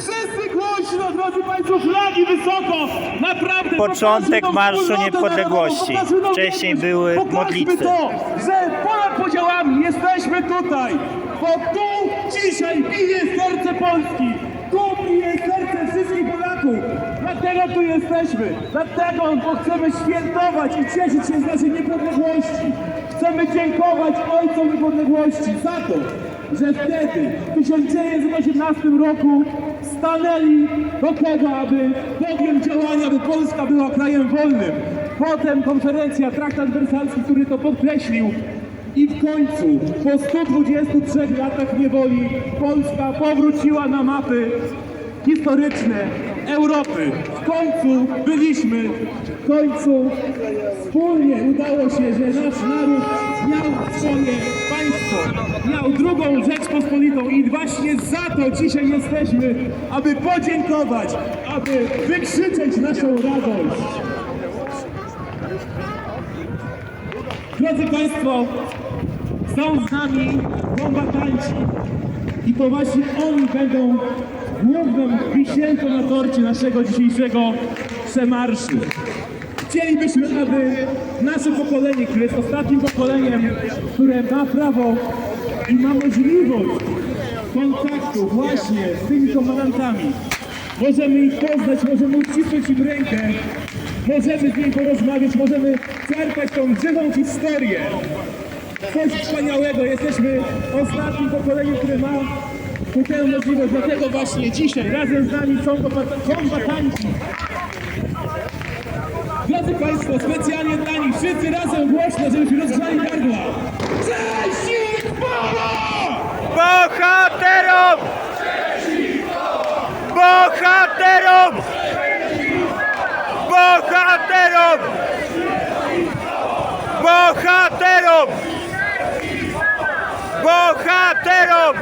Wszyscy głośno, drodzy Państwo, flagi wysoko! Naprawdę! Początek Marszu Niepodległości. Wcześniej były modlitwy. to, że ponad podziałami jesteśmy tutaj, bo tu dzisiaj bije serce Polski! Tu bije serce wszystkich Polaków! Dlatego tu jesteśmy! Dlatego, bo chcemy świętować i cieszyć się z naszej niepodległości! Chcemy dziękować ojcom niepodległości za to, że wtedy, w 1918 roku, stanęli do tego, aby podjąć działania, aby Polska była krajem wolnym. Potem konferencja, traktat wersalski, który to podkreślił. I w końcu, po 123 latach niewoli, Polska powróciła na mapy historyczne Europy. W końcu byliśmy, w końcu wspólnie udało się, że nasz naród miał swoje państwo, miał drugą Rzeczpospolitą i właśnie za to dzisiaj jesteśmy, aby podziękować, aby wykrzyczeć naszą radość. Drodzy Państwo, są z nami kombatanci i to właśnie oni będą główną wisienką na torcie naszego dzisiejszego przemarszu. Chcielibyśmy, aby nasze pokolenie, które jest ostatnim pokoleniem, które ma prawo i ma możliwość kontaktu właśnie z tymi komandantami, możemy ich poznać, możemy uścisnąć im rękę, możemy z nimi porozmawiać, możemy czerpać tą żywą historię coś wspaniałego. Jesteśmy ostatnim pokoleniem, które ma tę możliwość. Dlatego właśnie dzisiaj razem z nami są kombat- kombatanci. Drodzy Państwo, specjalnie dla nich wszyscy razem głośno, żebyśmy rozgrzali gardła. Cześć i chwała! Bohaterom! Bohaterom! Bohaterom! Bohaterom! Bohaterom!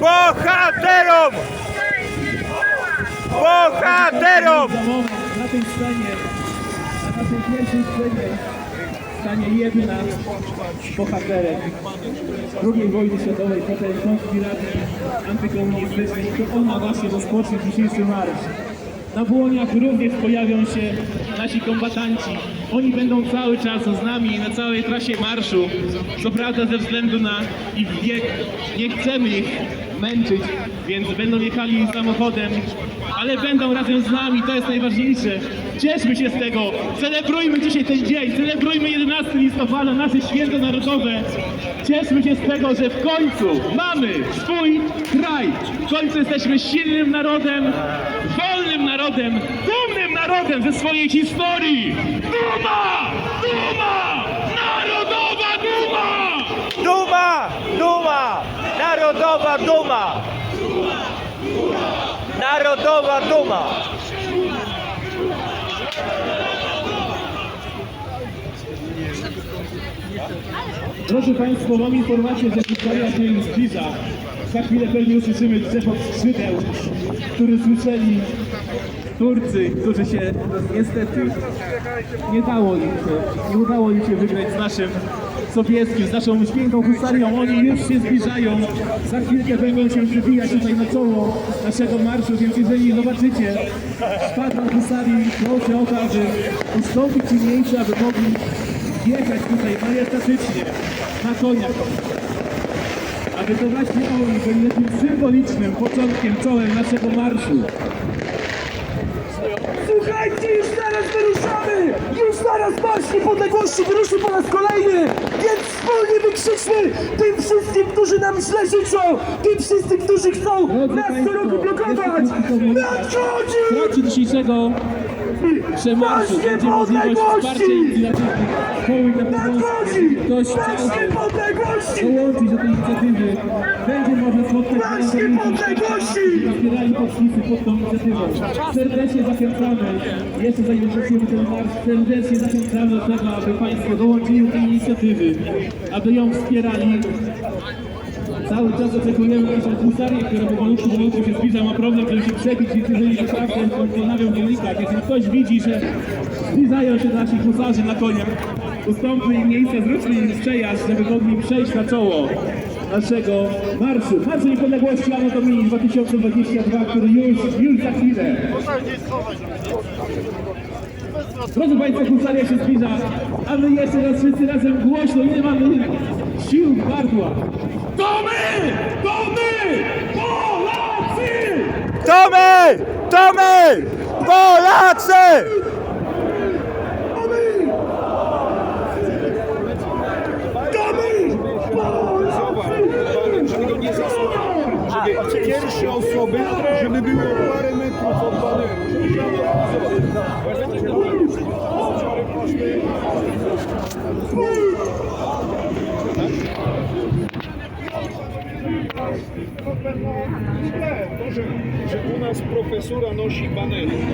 Bohaterom! Bohaterom! Na tej scenie, na naszej pierwszej scenie stanie jedna bohaterek II wojny światowej, potem konspiracji antykomunistycznej. To ona właśnie rozpocznie dzisiejszy marsz. Na błoniach również pojawią się nasi kombatanci. Oni będą cały czas z nami na całej trasie marszu. Co prawda ze względu na ich wiek nie chcemy ich męczyć, więc będą jechali samochodem, ale będą razem z nami, to jest najważniejsze. Cieszmy się z tego, celebrujmy dzisiaj ten dzień, celebrujmy 11 listopada, nasze święto narodowe. Cieszmy się z tego, że w końcu mamy swój kraj. W końcu jesteśmy silnym narodem, wolnym narodem, dumnym narodem ze swojej historii. Duma! Duma! Narodowa duma! Duma! Duma! Narodowa duma! Narodowa duma! Drodzy Państwo, mam informację, że historia się zbliża. Za chwilę pewnie usłyszymy drzewot skrzydeł, który słyszeli Turcy, którzy się niestety nie dało im się, nie udało im się wygrać z naszym sowieckim, z naszą piękną husarią. Oni już się zbliżają. Za chwilkę będą się przybijać tutaj na czoło naszego marszu, więc jeżeli zobaczycie szpadron husarii, proszę o to, aby ustąpić im miejsca, aby mogli jechać tutaj majestatycznie na koniach. Aby to właśnie oni byli takim symbolicznym początkiem, czołem naszego marszu. Słuchajcie, już zaraz wyruszamy! Już zaraz Marsz Niepodległości wyruszy po raz kolejny! Więc wspólnie wykrzyczmy tym wszystkim, którzy nam źle życzą! Tym wszystkim, którzy chcą nas co roku blokować! Nadchodzi! Dzisiejszego Marsz będzie możliwość wsparcia inicjatywy koły na! Jeżeli ktoś Niepodległości! dołączyć do tej inicjatywy, będzie można spotkać Marsz na Niepodległości! Zbierali podpisy pod tą inicjatywą. Serdecznie zachęcamy, jeszcze zanim zaczniemy ten marsz, serdecznie zachęcamy do tego, aby Państwo dołączyli do tej inicjatywy, aby ją wspierali. Cały czas oczekujemy naszą husarię, która powolutku, powolutku się zbliża, ma problem, żeby się przebić, więc jeżeli naprawdę ponawiam w dziennikach, jeżeli ktoś widzi, że zbliżają się nasi husarze na koniach, ustąpmy im miejsca, zróbmy im przejazd, żeby mogli przejść na czoło. naszego marszu. Marszu Niepodległości Anno Domini 2022, który już, już za chwilę. Drodzy Państwo, husaria się zbliża, a my jeszcze raz wszyscy razem głośno, ile mamy sił w gardłach. To my! To my! Polacy! To my! To my! Polacy! Pierwsze osoby, żeby było parę metrów od baneru. воно шибане.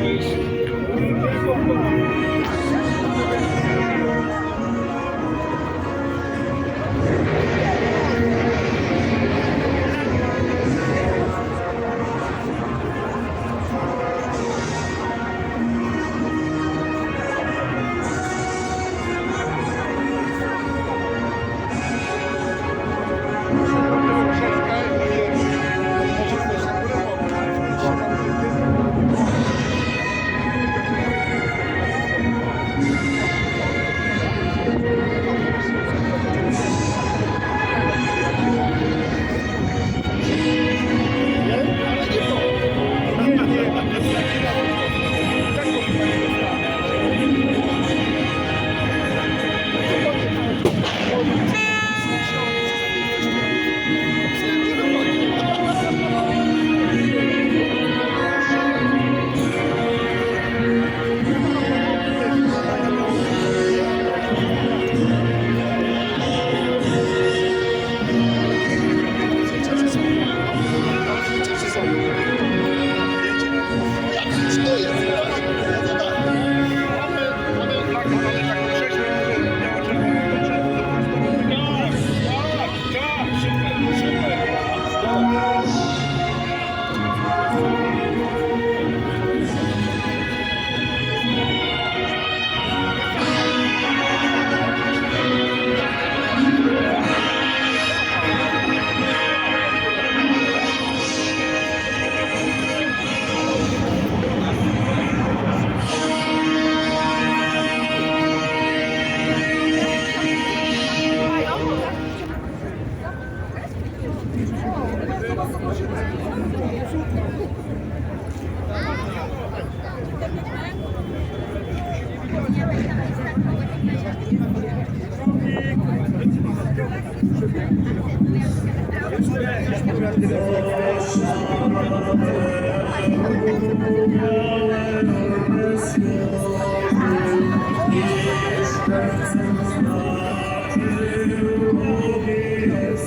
Banery,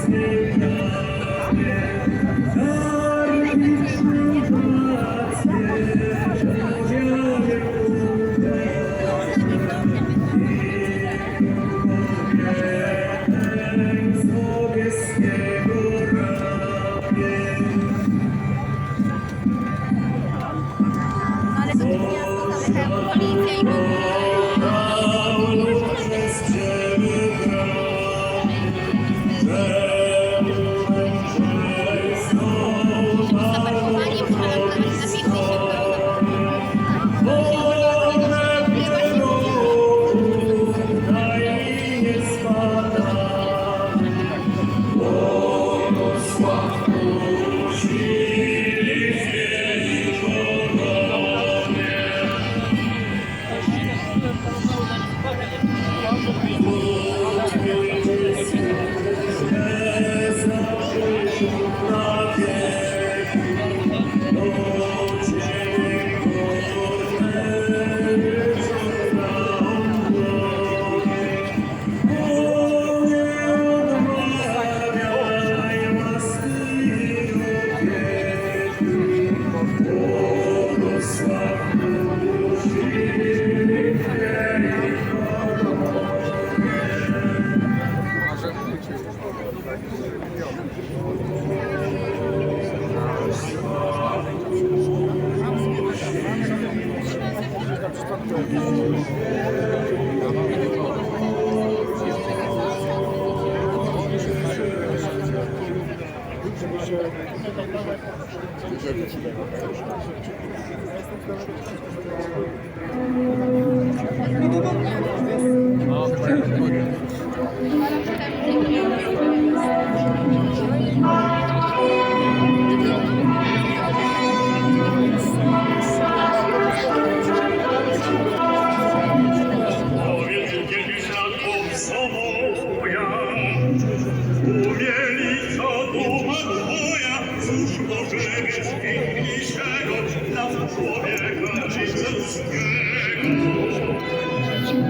to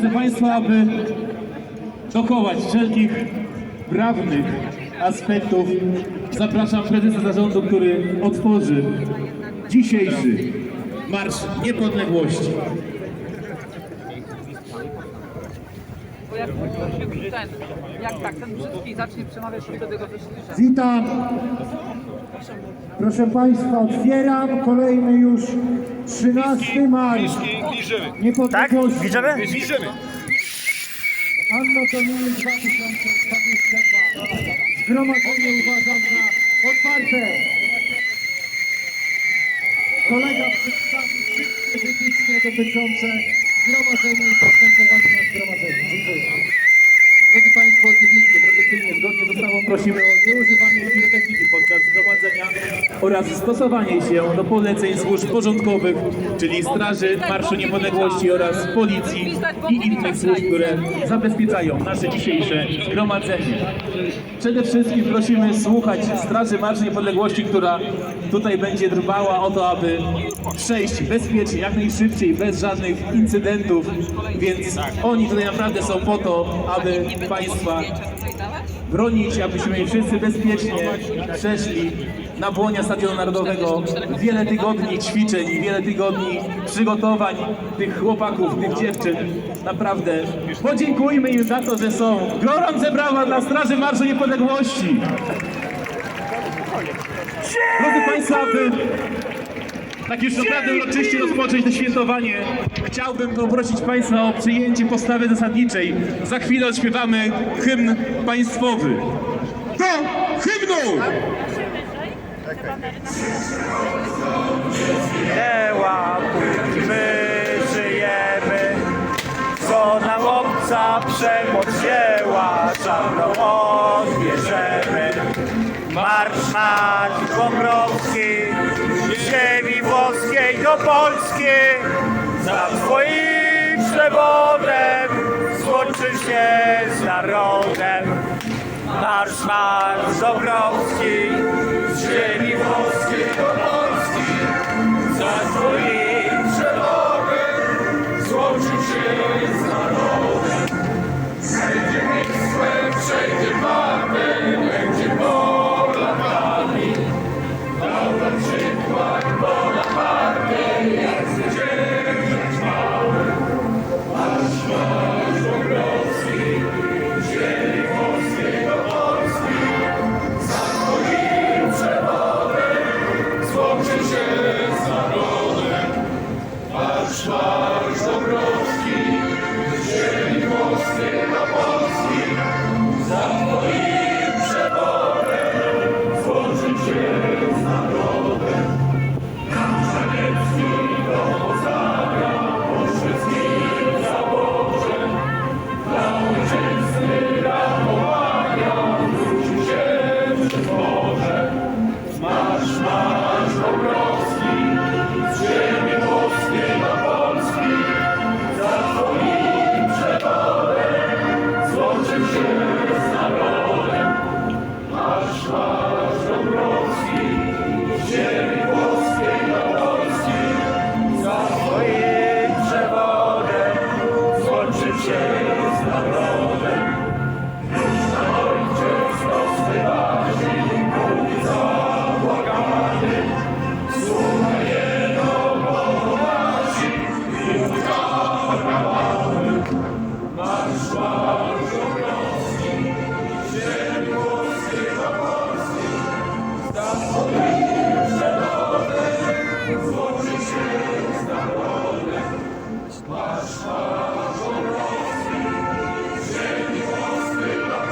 Drodzy Państwo, aby dokołać wszelkich prawnych aspektów, zapraszam prezesa zarządu, który otworzy dzisiejszy Marsz Niepodległości. Bo jak ten, jak tak, ten brzydki zacznie przemawiać, to wtedy go słyszę. Witam. Proszę Państwa, otwieram kolejny już 13 marsz Niepodległości. Tak? Widzimy? Liżymy. Anno Domini 2022. Zgromadzenie uważam za otwarte. Kolega przedstawi wszystkie wytyczne dotyczące zgromadzenia i postępowania na zgromadzeniu. Dziękuję. Drodzy Państwo, oczywiście, tradycyjnie, zgodnie z ustawą prosimy o nieużywanie pirotechniki podczas zgromadzenia oraz stosowanie się do poleceń służb porządkowych, czyli Straży Marszu Niepodległości oraz Policji i innych służb, które zabezpieczają nasze dzisiejsze zgromadzenie. Przede wszystkim prosimy słuchać Straży Marszu Niepodległości, która tutaj będzie dbała o to, aby przejść bezpiecznie, jak najszybciej, bez żadnych incydentów, więc oni tutaj naprawdę są po to, aby Państwa bronić, abyśmy wszyscy bezpiecznie przeszli na błonia Stadionu Narodowego. Wiele tygodni ćwiczeń, wiele tygodni przygotowań tych chłopaków, tych dziewczyn. Naprawdę podziękujmy im za to, że są. Gorące brawa dla Straży Marszu Niepodległości. Drodzy Państwo, tak już naprawdę uroczyście rozpocząć to świętowanie, chciałbym poprosić Państwa o przyjęcie postawy zasadniczej. Za chwilę odśpiewamy hymn państwowy. Do hymnu! Dzieła, póki my żyjemy, co nam obca przemoc wzięła, czarną odbierzemy. Marsz Dąbrowski, z ziemi włoskiej do Polski, za twoim przewodem złączy się z narodem. Marsz nasz Dąbrowski, z ziemi włoskiej do Polski, za twoim przewodem złączy się z narodem. Wszędzie miejscem, wszędzie mamy,